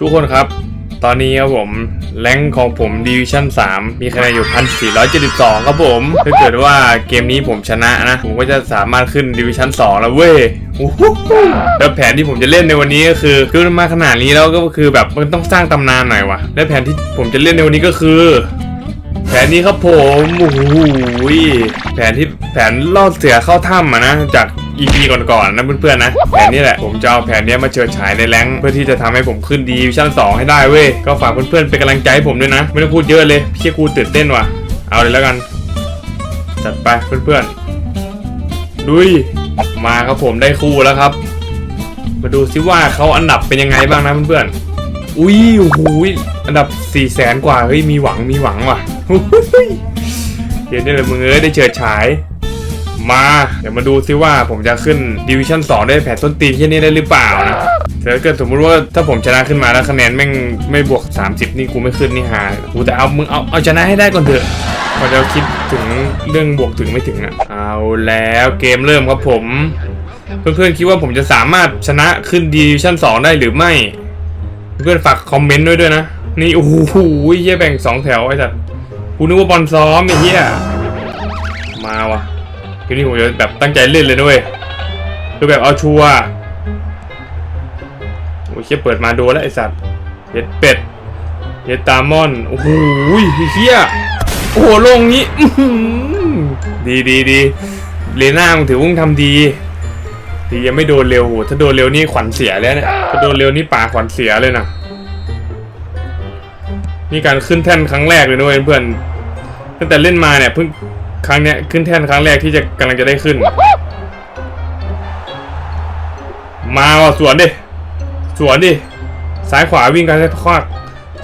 ทุกคนครับ ตอนนี้ครับผมแรงของผมดิวิชั่น3มีคะแนนอยู่ 1472 ครับผมถ้าเกิดว่าเกมนี้ผมชนะนะ ผมก็จะสามารถขึ้นดิวิชั่น2 แล้วเว้ยโอ้โหแล้วแผนที่ผมจะเล่นในวันนี้ก็คือคือมาขนาดนี้แล้วก็คือแบบมันต้องสร้างตำนานหน่อยวะและแผนที่ผมจะเล่นในวันนี้ก็คือ แผนนี้ครับผมโอ้โหแผนที่แผนล่อเสือเข้าถ้ำอะนะจาก EP ก่อนๆนะเพื่อนๆนะแผนนี้แหละผมจะเอาแผนนี้มาเชิดฉายในแรงเพื่อที่จะทำให้ผมขึ้นดีวิชั่น2ให้ได้เว้ยก็ฝากเพื่อนๆเป็นกำลังใจให้ผมด้วยนะ ไม่ต้องพูดเยอะเลยพี่กูตื่นเต้นว่ะ เอาเลยแล้วกัน จัดไปเพื่อนๆดุยมาครับผมได้คู่แล้วครับ มาดูซิว่าเขาอันดับเป็นยังไงบ้างนะเพื่อนๆอุ้ยโอ้โหอันดับ4ี่แสนกว่าเฮ้ยมีหวังมีหวังว่ะอุ๊ยเดี๋ยนี่เลยมึงเอ้ยได้เฉิดฉาย มา เดี๋ยวมาดูซิว่าผมจะขึ้นดิวิชั่น2ได้แผนต้นตีนที่นี่ได้หรือเปล่านะแต่ถ้าเกิดสมมติว่าถ้าผมชนะขึ้นมาแล้วคะแนนแม่งไม่บวก 30 นี่กูไม่ขึ้นนี่หากูแต่เอามึงเอาเอาชนะให้ได้ก่อนเถอะพอจะคิดถึงเรื่องบวกถึงไม่ถึงอะเอาแล้วเกมเริ่มครับผม เพื่อนๆคิดว่าผมจะสามารถชนะขึ้นดิวิชั่น2ได้หรือไม่ เพื่อนฝากคอมเมนต์ด้วยด้วยนะ นี่โอ้โหเฮียแบ่งสองแถวไอ้สัตว์กูนึกว่าบอลซ้อมไอ้เฮียมาว่ะ ทีนี้ผมจะแบบตั้งใจเล่นเลยนะเว้ยคือแบบเอาชัวร์โอ้ยเฮียเปิดมาโดนแล้วไอสัตว์เฮ็ดเป็ดเฮ็ดตามอน โอ้โหเฮียโอ้โหลงนี้ดีดีดีเลน่ามึงถือว่ามึงทำดีดียังไม่โดนเร็วโหถ้าโดนเร็วนี่ขวัญเสียแล้วเนี่ยถ้าโดนเร็วนี่ป่าขวัญเสียเลยนะนี่การขึ้นแท่นครั้งแรกเลยนะเว้ยเพื่อนตั้งแต่เล่นมาเนี่ยเพิ่ง ครั้งเนี้ยขึ้นแท่นครั้งแรกที่จะกำลังจะได้ขึ้น มาว่ะสวนดิ สวนดิ ซ้ายขวาวิ่งกันให้ควัก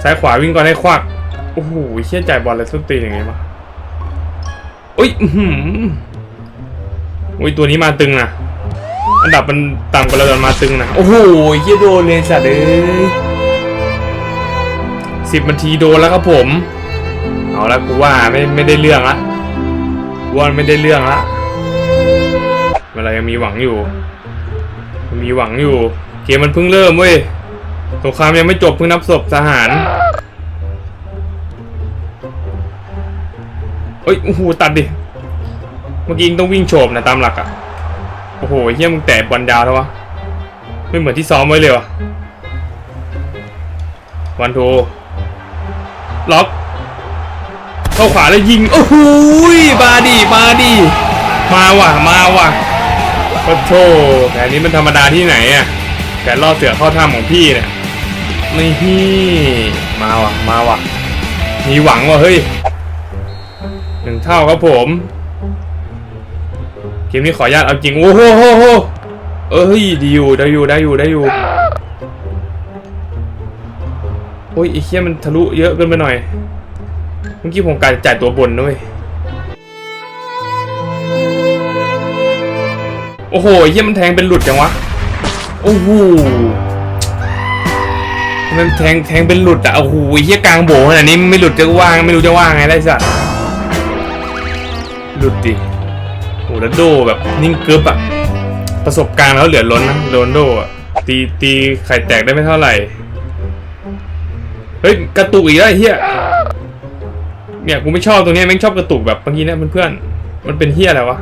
ซ้ายขวาวิ่งกันให้ควัก โอ้โหเชี่ยจ่ายบอลเลยส้นตีนยังไงวะอุ้ยอื้อหืออุ้ยตัวนี้มาตึงนะอันดับมันต่ำกว่าเราตอนมาตึงนะโอ้โหเฮียโดนเลยสัตว์เอ้ยสิบนาทีโดนแล้วครับผม เอาละกูว่าไม่ไม่ได้เรื่องละ ว่าไม่ได้เรื่องละเวลายังมีหวังอยู่มีหวังอยู่ เกมมันเพิ่งเริ่มเว้ยสงครามยังไม่จบเพิ่งนับศพทหารเอ้ยโอ้โหตัดดิ เมื่อกี้ต้องวิ่งโฉบนะตามหลักอะโอ้โหเฮียมึงแตะบอลยาวแล้ววะไม่เหมือนที่ซ้อมไว้เลยวะวันโทล็อก เข้าขวาแล้วยิง โอ้โหมาดิมาดิมาว่ะ มาว่ะโอ้โธ่แผนนี้มันธรรมดาที่ไหนอะแผนล่อเสือเข้าถ้ำของพี่เนี่ยไม่ฮี่มาว่ะ มาว่ะ มีหวังว่ะเฮ้ยหนึ่งเท่าครับผมเกมนี้ขออนุญาตเอาจริงโอ้โหโหโหเอ้ยดีอยู่ได้อยู่ได้อยู่ได้อยู่โอ้ยไอ้เคี้ยมันทะลุเยอะเกินไปหน่อย มื่อกี้ผมการจ่ายตัวบนด้วย โอ้โหเคี้ยมันแทงเป็นหลุดจังวะ โอ้โหมันแทงแทงเป็นหลุดอะโอ้โหเคี้ยกลางโบขนาดนี้ไม่หลุดจะว่างไม่รู้จะว่างไงได้สัตว์หลุดดิโอ้แล้วโดแบบนิ่งเกิบอะประสบการณ์เขาเหลือล้นนะโรนโดอะตีตีไข่แตกได้ไม่เท่าไหร่ เฮ้ย กระตุกอีกแล้วไอ้เฮีย เนี่ยกูไม่ชอบตรงนี้แม่งชอบกระตุกแบบเมื่อกี้เนี่ยเพื่อนๆมันเป็นเฮียอะไรวะ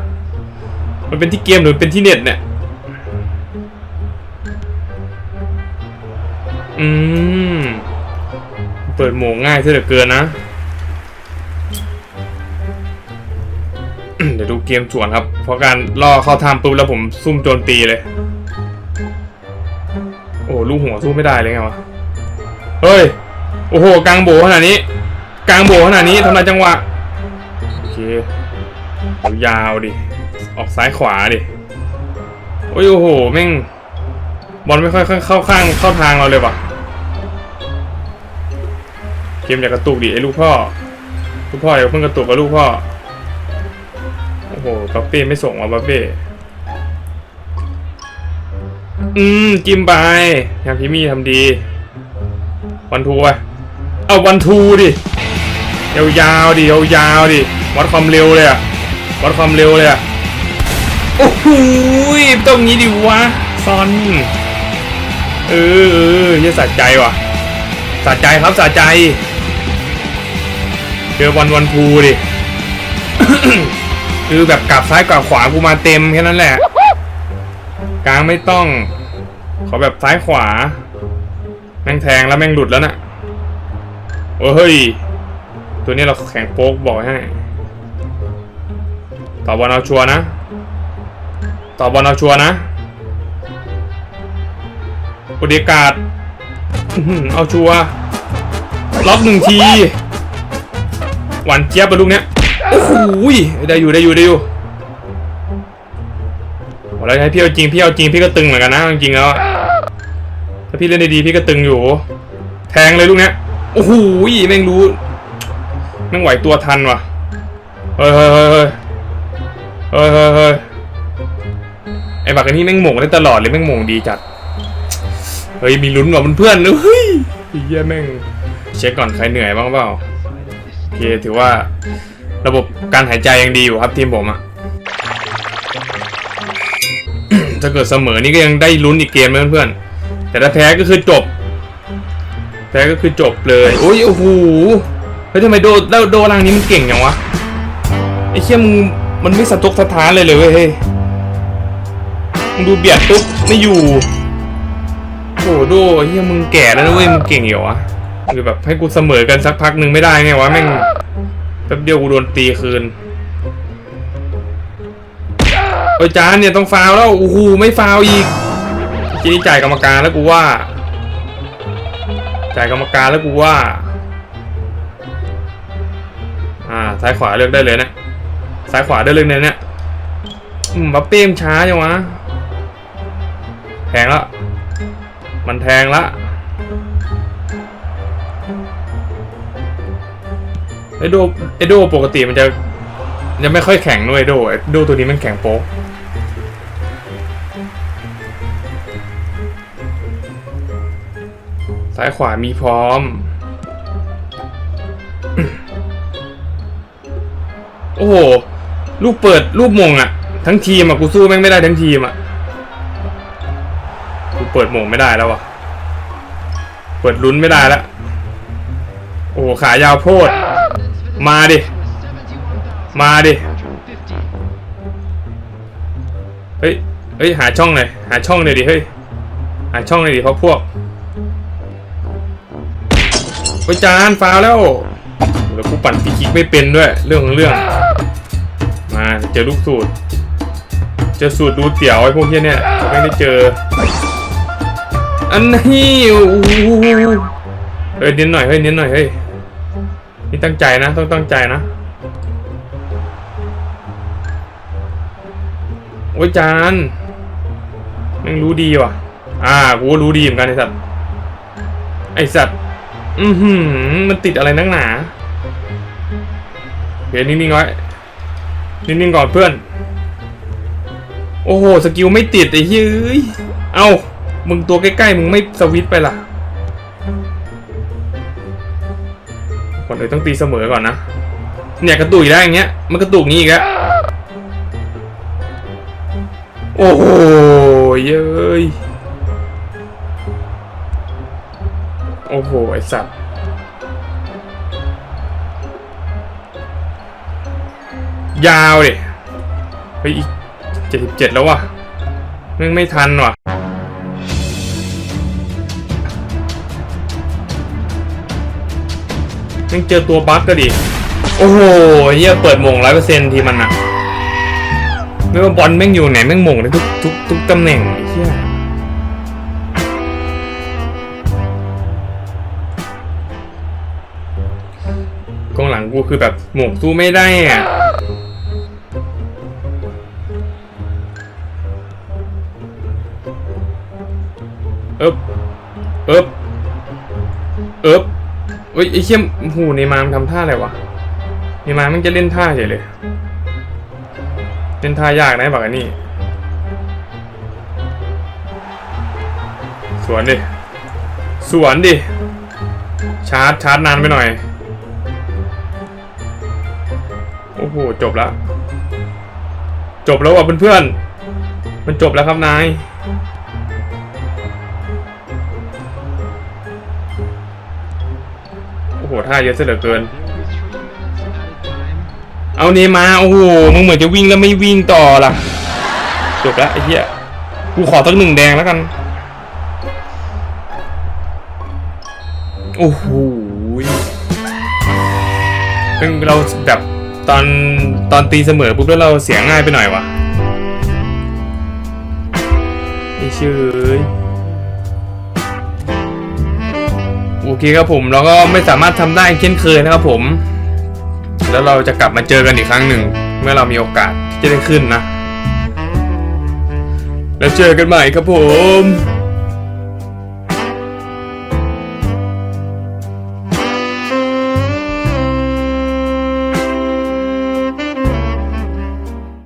มันเป็นที่เกมหรือเป็นที่เน็ตเนี่ยอืมเปิดโหมงง่ายซะเหลือเกินนะ เดี๋ยวดูเกมสวนครับ เพราะการล่อเข้าทามปุ๊บแล้วผมซุ่มโจมตีเลย โอ้ลูกหัวสู้ไม่ได้เลยไงวะ เฮ้ย โอ้โหกลางโบขนาดนี้ กลางโบขนาดนี้ทำลายจังหวะ โอเคยาวดิ ออกซ้ายขวาดิ โอ้ยโอ้โห แม่ง บอลไม่ค่อยเข้าข้างเข้าทางเราเลยว่ะ เกมอยากกระตุกดิไอ้ลูกพ่อ ลูกพ่ออย่าเพิ่งกระตุกกับลูกพ่อ โอ้โหบัฟเป้ไม่ส่งว่ะบัฟเป้ อืมกิมไปยามพิมี่ทำดี วันทูไปเอาวันทูดิ ยาวๆดิยาวๆดิวัดความเร็วเลยอะวัดความเร็วเลยอะโอ้โหยต้องงี้ดิวะซอนเออเออเฮียสะใจว่ะสะใจครับสะใจเจอวันวันพูดิคือแบบกลับซ้ายกลับขวากูมาเต็มแค่นั้นแหละ กลางไม่ต้อง ขอแบบซ้ายขวา แม่งแทงแล้วแม่งหลุดแล้วน่ะโอ้เฮ้ย ตัวนี้เราแข่งโป๊กบอกให้ ต่อบอลเอาชัวนะ ต่อบอลเอาชัวนะโอเดียการ์ดเอาชัวล็อกหนึ่งที หวานเจี๊ยบไปลูกเนี้ย โอ้โหยได้อยู่ได้อยู่ได้อยู่แล้วให้พี่เอาจริงพี่เอาจริงพี่ก็ตึงเหมือนกันนะจริงแล้วถ้าพี่เล่นได้ดีพี่ก็ตึงอยู่ แทงเลยลูกเนี้ย โอ้โหยแม่งรู้ แม่งไหวตัวทันว่ะ เฮ้ยเฮ้ยเฮ้ยเฮ้ยเฮ้ยเฮ้ยไอ้บักอันนี้แม่งหม่งได้ตลอดเลยแม่งหม่งดีจัด เฮ้ยมีลุ้นว่ะเพื่อนๆเฮ้ยเหี้ยแม่ง เช็คก่อนใครเหนื่อยบ้างเปล่าโอเคถือว่าระบบการหายใจยังดีอยู่ครับทีมผมอะถ้าเกิดเสมอนี่ก็ยังได้ลุ้นอีกเกมนเพื่อนๆแต่ถ้าแพ้ก็คือจบ แพ้ก็คือจบเลย โอ้ยโอ้โห เฮ้ยทำไมโดโดโดรังนี้มันเก่งอย่างวะไอ้เชี่ยมึงมันไม่สะทกสะท้านเลยเลยเว้ยเฮ้ยมึงดูเบียดปุ๊บไม่อยู่โอ้โหโดไอ้เฮียมึงแก่แล้วนะเว้ยมึงเก่งเหรอวะหรือแบบให้กูเสมอกันสักพักหนึ่งไม่ได้ไงวะแม่งแป๊บเดียวกูโดนตีคืนโอ้ยจานเนี่ยต้องฟาวแล้วโอ้โหไม่ฟาวอีกทีนี้จ่ายกรรมการแล้วกูว่า จ่ายกรรมการแล้วกูว่า อ่าซ้ายขวาเลือกได้เลยนะซ้ายขวาได้เลยเนี่ยเนี่ยอืมบัปเป้มช้าจังวะแทงแล้วมันแทงละไอโดไอโดปกติมันจะจะไม่ค่อยแข็งด้วยไอโดไอโดตัวนี้มันแข็งโป๊กซ้ายขวามีพร้อม โอ้โห ลูกเปิดลูกมงอะทั้งทีมอะกูสู้แม่งไม่ได้ทั้งทีมอะกูเปิดมงไม่ได้แล้ววะเปิดลุ้นไม่ได้แล้วโอ้โหขายาวโพด มาดิ มาดิ เฮ้ย เฮ้ย หาช่องหน่อย หาช่องหน่อยดิ เฮ้ย หาช่องหน่อยดิเพราะพวกโอ้ยจานฟาแล้ว แล้วกูปั่นฟรีคิกไม่เป็นด้วย เรื่องของเรื่อง มาเจอลูกสูตร เจอสูตรดูเตี๋ยวไอ้พวกเนี้ยเนี่ยไม่ได้เจอ อันนี้โอ้โหเฮ้ยเน้นหน่อยเฮ้ยเน้นหน่อยเฮ้ยนี่ตั้งใจนะ ต้องตั้งใจนะโอ้ยจานแม่งรู้ดีว่ะ อ่า กูรู้ดีเหมือนกันไอสัตว์ ไอสัตว์ อือหือ มันติดอะไรนักหนา เดี๋ยวนิ่งๆไว้นิ่งๆก่อนเพื่อน โอ้โห สกิลไม่ติดไอ้เฮ้ย เอ้า มึงตัวใกล้ๆ มึงไม่สวิตไปล่ะก่อนเลยต้องตีเสมอก่อนนะ เนี่ยกระตุกอีกแล้อย่างเงี้ย มันกระตุกงี้อีกแล้วโอ้โหเย้ย โอ้โห ไอสัตว์ ยาวดิเฮ้ยอีกเจ็ดสิบเจ็ดแล้ววะแม่งไม่ทันว่ะแม่งเจอตัวบั๊กก็ดิ โอ้โหเฮียเปิดโมงร้อยเปอร์เซ็นต์ทีมันอะไม่ว่าบอลแม่งอยู่ไหนแม่งโมงได้ทุกทุกทุกตำแหน่งเฮียกองหลังกูคือแบบหมกสู้ไม่ได้อะ อ๊บเอ๊บเอ๊บเฮ้ยไอ้เชี่ยหูในมามนทำท่าอะไรวะในมามันจะเล่นท่าเฉยเลย เล่นท่ายากนะบอกอันนี้สวนดิสวนดิ ชาร์จชาร์จนานไปหน่อย โอ้โห จบแล้ว จบแล้วว่ะเพื่อนๆ มันจบแล้วครับนาย หท่าเยอะซะเหลือเกิน เอาเนมาโอ้โหมึงเหมือนจะวิ่งแล้วไม่วิ่งต่อล่ะจบแล้วไอ้เหี้ยกูขอตั้งหนึ่งแดงแล้วกัน โอ้โหเป็นเราแบบตอนตอนตีเสมอปุ๊บแล้วเราเสียง่ายไปหน่อยวะไอ้ชื่ย โอเคครับผมเราก็ไม่สามารถทำได้เช่นเคยนะครับผม แล้วเราจะกลับมาเจอกันอีกครั้งหนึ่ง เมื่อเรามีโอกาสที่จะได้ขึ้นนะ แล้วเจอกันใหม่ครับผม